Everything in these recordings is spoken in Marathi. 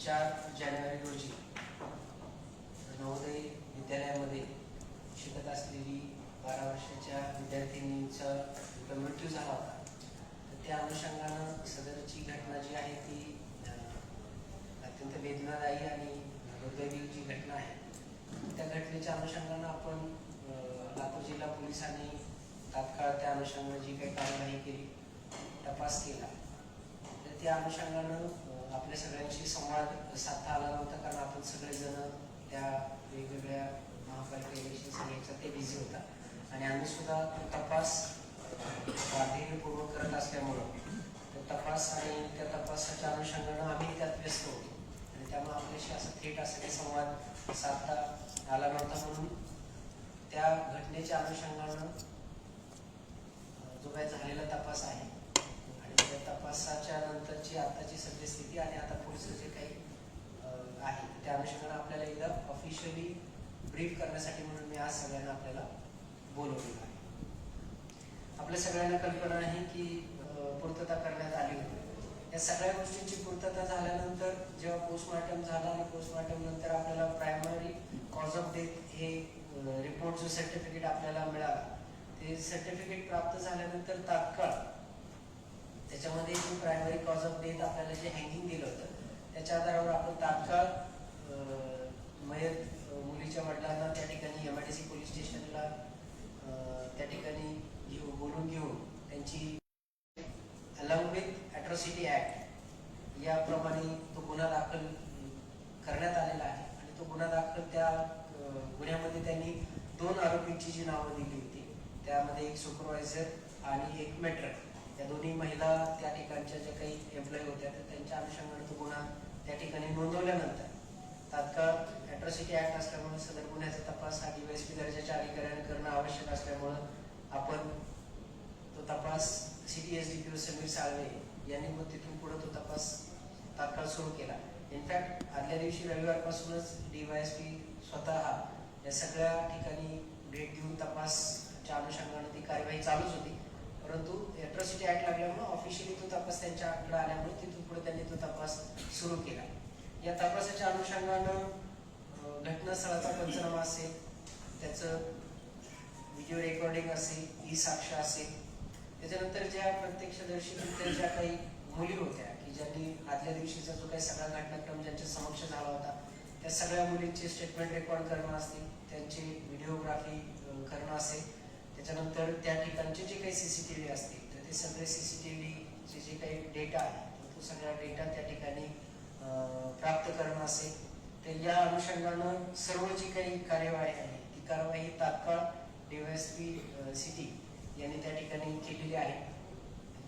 चार जानेवारी रोजी नवोदय विद्यालयामध्ये शिकत असलेली बारा वर्षाच्या विद्यार्थिनीचा मृत्यू झाला होता. तर त्या अनुषंगानं सदरची घटना जी आहे ती अत्यंत वेदनादायी आणि दुर्दैवी जी घटना आहे त्या घटनेच्या अनुषंगानं आपण अं, लातूर जिल्हा पोलिसांनी तात्काळ त्या अनुषंगानं जी काही कारवाई केली तपास केला. तर त्या अनुषंगानं आपल्या सगळ्यांशी संवाद साधता आला नव्हता कारण आपण सगळेजण त्या वेगवेगळ्या महापालिका इलेक्शन सगळ्याच्या ते बिझी होता आणि आम्ही सुद्धा तो तपास अं, गांभीर्यपूर्वक करत असल्यामुळं तो तपास आणि त्या तपासाच्या अनुषंगानं आम्ही त्यात व्यस्त होतो. आणि त्यामुळे आपल्याशी असं थेट असा काही संवाद साधता आला नव्हता म्हणून त्या घटनेच्या अनुषंगानं जो काही झालेला तपास आहे आणि त्या तपासाच्या नंतरची आताची सद्यस्थिती आणि आता पुढचं जे काही अं, आहे त्या अनुषंगानं आपल्याला एकदा ऑफिशियली ब्रीफ करण्यासाठी म्हणून मी आज सगळ्यांना आपल्याला बोलवलेलं आहे. आपल्या सगळ्यांना कल्पना आहे की पूर्तता करण्यात आली होती. या सगळ्या गोष्टींची पूर्तता झाल्यानंतर जेव्हा पोस्टमॉर्टम झाला आणि पोस्टमॉर्टम नंतर आपल्याला प्रायमरी कॉज ऑफ डेथ हे रिपोर्ट जो सर्टिफिकेट आपल्याला मिळाला ते सर्टिफिकेट प्राप्त झाल्यानंतर तात्काळ त्याच्यामध्ये जे प्रायमरी कॉज ऑफ डेथ आपल्याला जे हँगिंग दिलं होतं त्याच्या आधारावर आपण तात्काळ मयत मुलीच्या वडिलांना आरोपींची जी नावं दिली होती त्यामध्ये एक सुपरवायझर आणि एक मेट्रक या दोन्ही महिला त्या ठिकाणच्या ज्या काही एम्प्लॉई होत्या तर त्यांच्या अनुषंगाने तो गुन्हा त्या ठिकाणी नोंदवल्यानंतर तात्काळ ॲट्रॉसिटी ॲक्ट असल्यामुळे सदर गुन्ह्याचा तपास हा डीवायसपी दर्जाच्या अधिकाऱ्याने करणं आवश्यक असल्यामुळं आपण तो तपास C T S D P O Sameer Salve यांनी मग तिथून पुढे तो तपास तात्काळ सुरू केला. इनफॅक्ट आदल्या दिवशी रविवारपासूनच डी वाय एस पी स्वतः या सगळ्या ठिकाणी भेट देऊन तपासच्या अनुषंगाने ती कार्यवाही चालूच होती. परंतु अॅट्रॉसिटी ऍक्ट लागल्यामुळे ऑफिशियली तो तपास त्यांच्याकडे आल्यामुळे तिथून पुढे त्यांनी तो तपास सुरू केला. या तपासाच्या अनुषंगानं घटनास्थळाचा पंचनामा असेल त्याचं व्हिडिओ रेकॉर्डिंग असेल ई साक्ष असेल. त्याच्यानंतर ज्या प्रत्यक्षदर्शी ज्या काही मुली होत्या की ज्यांनी आदल्या दिवशीचा जो काही सगळा घटनाक्रम ज्यांच्या समक्ष झाला होता त्या सगळ्या मुलींचे स्टेटमेंट रेकॉर्ड करणं असतील. त्यांची व्हिडिओग्राफी करणं असेल त्याच्यानंतर त्या ठिकाणचे जे काही सी सी टी व्ही असतील तर ते सगळे सी सी टी व्हीचे जे काही डेटा आहे तर तो सगळा डेटा त्या ठिकाणी प्राप्त करणं असेल तर या अनुषंगानं सर्व जी काही कार्यवाही आहे ती कार्यवाही तात्काळ डीवायएसपी सिटी यांनी त्या ठिकाणी केलेली आहे.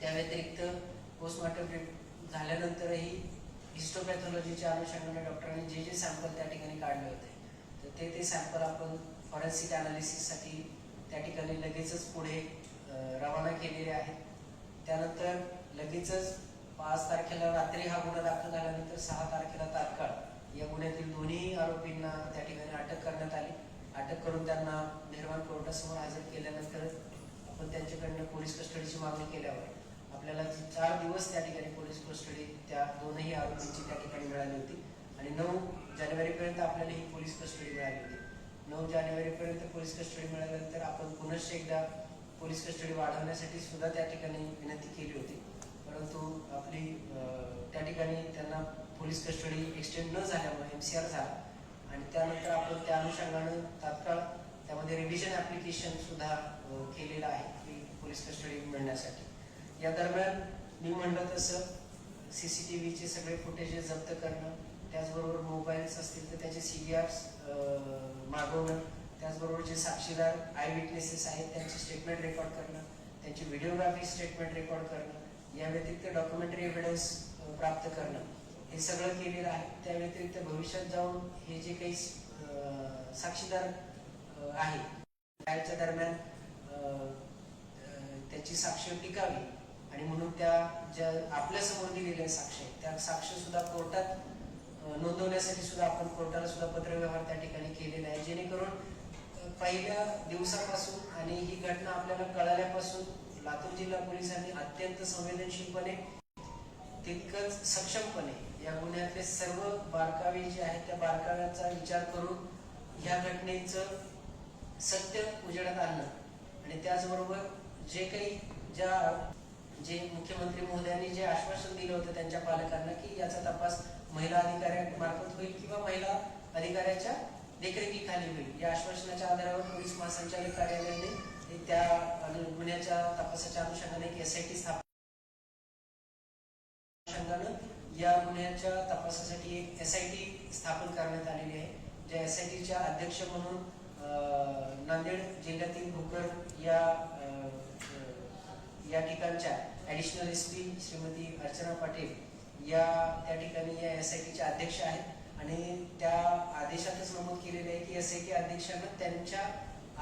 त्या व्यतिरिक्त पोस्टमॉर्टम झाल्यानंतरही हिस्टोपॅथॉलॉजीच्या अनुषंगाने डॉक्टरांनी जे जे सॅम्पल त्या ठिकाणी काढले होते ते ते सॅम्पल आपण फॉरेन्सिक अनालिसिससाठी त्या ठिकाणी लगेचच पुढे रवाना केलेले आहेत. त्यानंतर लगेचच पाच तारखेला रात्री हा गुन्हा दाखल झाल्यानंतर सहा तारखेला तात्काळ या गुन्ह्यातील दोन्ही आरोपींना त्या ठिकाणी अटक करण्यात आली. अटक करून त्यांना निर्माण कोर्टासमोर हजर केल्यानंतर आपण त्यांच्याकडनं पोलीस कस्टडीची मागणी केल्यावर आपल्याला चार दिवस त्या ठिकाणी पोलीस कस्टडी त्या दोनही आरोपींची त्या ठिकाणी मिळाली होती. आणि नऊ जानेवारीपर्यंत आपल्याला ही पोलीस कस्टडी मिळाली होती. नऊ जानेवारीपर्यंत पोलीस कस्टडी मिळाल्यानंतर आपण पुनश्च एकदा पोलीस कस्टडी वाढवण्यासाठी सुद्धा त्या ठिकाणी विनंती केली होती. परंतु आपली त्या ठिकाणी त्यांना पोलीस कस्टडी एक्सटेंड न झाल्यामुळे एम सी आर झाला. आणि त्यानंतर आपण त्या अनुषंगानं तात्काळ त्यामध्ये रिव्हिजन ॲप्लिकेशन सुद्धा केलेलं आहे की पोलीस कस्टडी मिळण्यासाठी. या दरम्यान मी म्हणलं तसं सी सी टी व्हीचे सगळे फुटेजेस जप्त करणं त्याचबरोबर मोबाईल्स असतील तर त्याचे सी डी आर्स मागवणं त्याचबरोबर जे साक्षीदार आय विटनेसेस आहेत त्यांचे स्टेटमेंट रेकॉर्ड करणं त्यांची व्हिडिओग्राफी स्टेटमेंट रेकॉर्ड करणं या व्यतिरिक्त डॉक्युमेंटरी एव्हिडन्स प्राप्त करणं हे सगळं केलेलं आहे. त्या व्यतिरिक्त भविष्यात जाऊन हे जे काही साक्षीदार आहे ट्रायलच्या दरम्यान त्याची साक्ष टिकावी आणि म्हणून त्या ज्या आपल्यासमोर दिलेल्या साक्ष आहेत त्या साक्ष सुद्धा कोर्टात नोंदवण्यासाठी सुद्धा आपण कोर्टाला सुद्धा पत्रव्यवहार त्या ठिकाणी केलेला आहे. जेणेकरून पहिल्या दिवसापासून आणि ही घटना आपल्याला कळाल्यापासून लातूर जिल्हा पोलिसांनी अत्यंत संवेदनशीलपणे तितकंच सक्षमपणे या गुन्ह्यातले सर्व बारकावे जे आहेत त्या बारकाव्याचा विचार करून ह्या घटनेचं सत्य उजेडात आणलं. आणि त्याचबरोबर जे काही ज्या जे मुख्यमंत्री महोदयांनी जे आश्वासन दिलं होतं त्यांच्या पालकांना की याचा तपास महिला अधिकाऱ्यांमार्फत होईल किंवा महिला अधिकाऱ्याच्या देखरेखीखाली होईल. या आश्वासनाच्या आधारावर पोलीस महासंचालक कार्यालयाने त्या गुन्ह्याच्या तपासाच्या अनुषंगाने एक एस आय टी स्थापन अनुषंगानं या गुन्ह्याच्या तपासासाठी एक एस आय टी स्थापन करण्यात आलेली आहे. ज्या एस आय टीच्या अध्यक्ष म्हणून नांदेड जिल्ह्यातील भोकर या या ठिकाणच्या additional S P Shrimati Archana Patil या त्या ठिकाणी या एस आय टीच्या अध्यक्ष आहेत. आणि त्या आदेशातच नमूद केलेले आहे की एस आय टी अध्यक्षांना त्यांच्या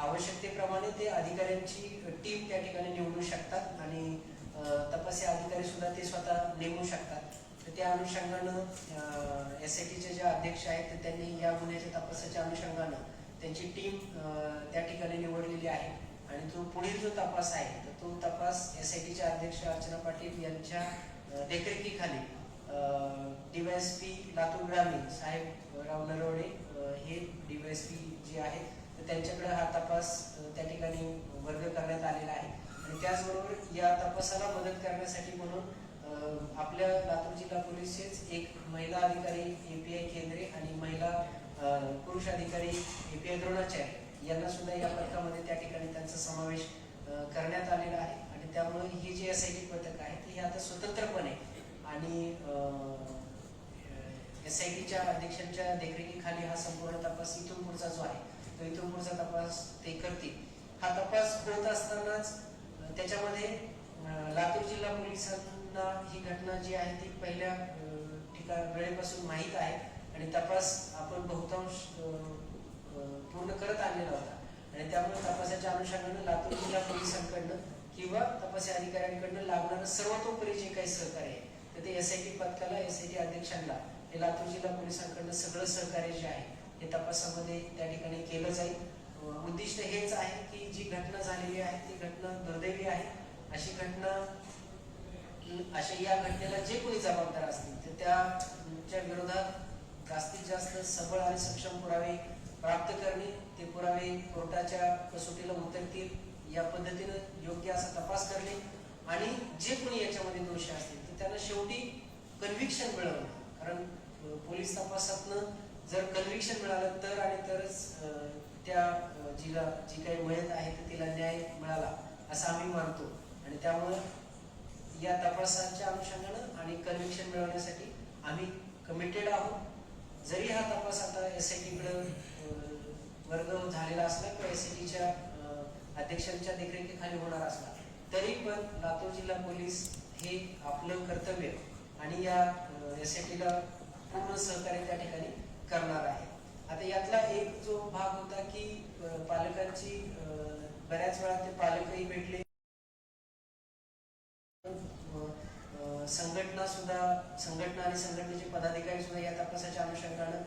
आवश्यकतेप्रमाणे ते अधिकाऱ्यांची टीम त्या ठिकाणी निवडू शकतात. आणि तपासी अधिकारी सुद्धा ते स्वतः नेमू शकतात. तर त्या अनुषंगानं एस आय टीचे जे अध्यक्ष आहेत तर त्यांनी या गुन्ह्याच्या तपासाच्या अनुषंगानं त्यांची टीम त्या ठिकाणी निवडलेली आहे. आणि तो पुढील जो तपास आहे तर तो तपास एस आय टीच्या अध्यक्ष अर्चना पाटील यांच्या देखरेखीखाली डीवायएसपी लातूर ग्रामीण साहेब राव नरवडे हे डीवायएसपी जे आहेत तर त्यांच्याकडे हा तपास त्या ठिकाणी वर्ग करण्यात आलेला आहे. आणि त्याचबरोबर या तपासाला मदत करण्यासाठी म्हणून आपल्या लातूर जिल्हा पोलीसचेच एक महिला अधिकारी ए पी आय केंद्रे आणि महिला पुरुष अधिकारी ए पी आय द्रोणाचार्य यांना सुद्धा या पथकामध्ये त्या ठिकाणी त्यांचा समावेश करण्यात आलेला आहे. आणि त्यामुळे ही जी एस आय टी पथक आहे ती आता स्वतंत्रपणे आणि एस आय टीच्या अध्यक्षांच्या देखरेखीखाली हा संपूर्ण तपास इथून पुढचा जो आहे तो इथून पुढचा तपास ते करतील. हा तपास होत असतानाच त्याच्यामध्ये लातूर जिल्हा पोलिसांना ही घटना जी आहे ती पहिल्या ठिकाण वेळेपासून माहीत आहे आणि तपास आपण बहुतांश पूर्ण करत आणलेला होता आणि त्यामुळे तपासाच्या अनुषंगानं लातूर जिल्हा पोलिसांकडनं किंवा तपासी अधिकाऱ्यांकडनं लागणारं सर्वतोपरी जे काही सहकार्य आहे तर ते एस आय टी पथकाला एस आय टी अध्यक्षांना हे लातूर जिल्हा पोलिसांकडनं सगळं सहकार्य जे आहे हे तपासामध्ये त्या ठिकाणी केलं जाईल. उद्दिष्ट हेच आहे की जी घटना झालेली आहे ती घटना दुर्दैवी आहे. अशी घटना अशा या घटनेला जे कोणी जबाबदार असतील तर त्याच्या विरोधात जास्तीत जास्त सबळ आणि सक्षम पुरावे प्राप्त करणे ते पुरावे कोर्टाच्या कसोटीला उतरतील या पद्धतीनं योग्य असा तपास करणे आणि जे कोणी याच्यामध्ये दोषी असतील त्यांना शेवटी कन्व्हिक्शन मिळवलं. कारण पोलीस तपासातनं जर कन्व्हिक्शन मिळालं तर आणि तरच त्या जिला जी काही मयत आहे तर तिला न्याय मिळाला असं आम्ही मानतो. आणि त्यामुळं या तपासाच्या अनुषंगानं आणि कन्व्हिक्शन मिळवण्यासाठी आम्ही कमिटेड आहोत. जरी हा तपास आता एस आय टीकडे वर्ग झालेला असला किंवा एस आय टीच्या अध्यक्षांच्या देखरेखीखाली होणार असला तरी पण लातूर जिल्हा पोलीस हे आपलं कर्तव्य आणि या एस आय टीला पूर्ण सहकार्य त्या ठिकाणी करणार आहे. आता यातला एक जो भाग होता की पालकांची बऱ्याच वेळा ते पालकही भेटले. संघटना सुद्धा संघटना आणि संघटनेचे पदाधिकारी सुद्धा या तपासाच्या अनुषंगानं